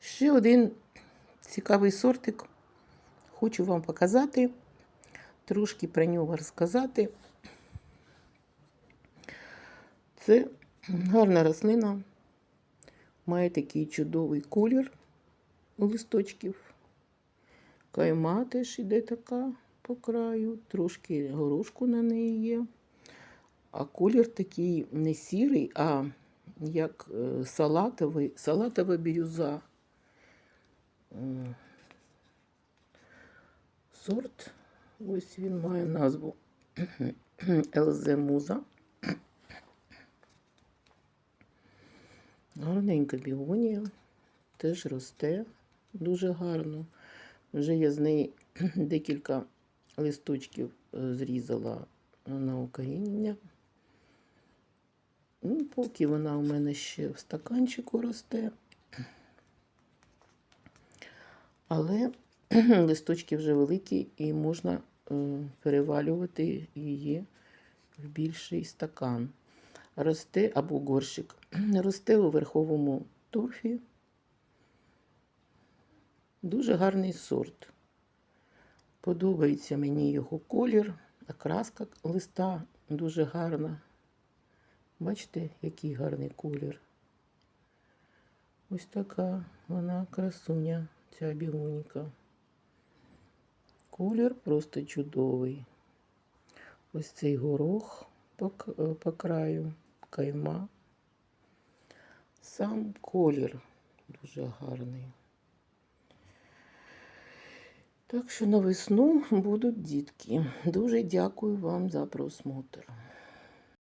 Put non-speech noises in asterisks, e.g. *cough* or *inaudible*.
Ще один цікавий сортик. Хочу вам показати, трошки про нього розказати. Це гарна рослина, має такий чудовий колір у листочків. Кайма теж іде така по краю, трошки горошку на неї є. А колір такий не сірий, а як е, салатовий, салатова бірюза. Сорт, ось він має назву *clears throat* ЛЗ Муза. Гарненька бігонія, теж росте дуже гарно. Вже я з неї *clears throat* декілька листочків е, зрізала на укорінення. Ну, поки вона у мене ще в стаканчику росте. Але листочки вже великі і можна е, перевалювати її в більший стакан. Росте або горщик. *clears throat* Росте у верховому торфі. Дуже гарний сорт. Подобається мені його колір, окраска листа дуже гарна. Бачите, який гарний колір. Ось така вона красуня, ця бігоніка. Колір просто чудовий. Ось цей горох по, е, по краю, кайма. Сам колір дуже гарний. Так що на весну будуть дітки. Дуже дякую вам за просмотр.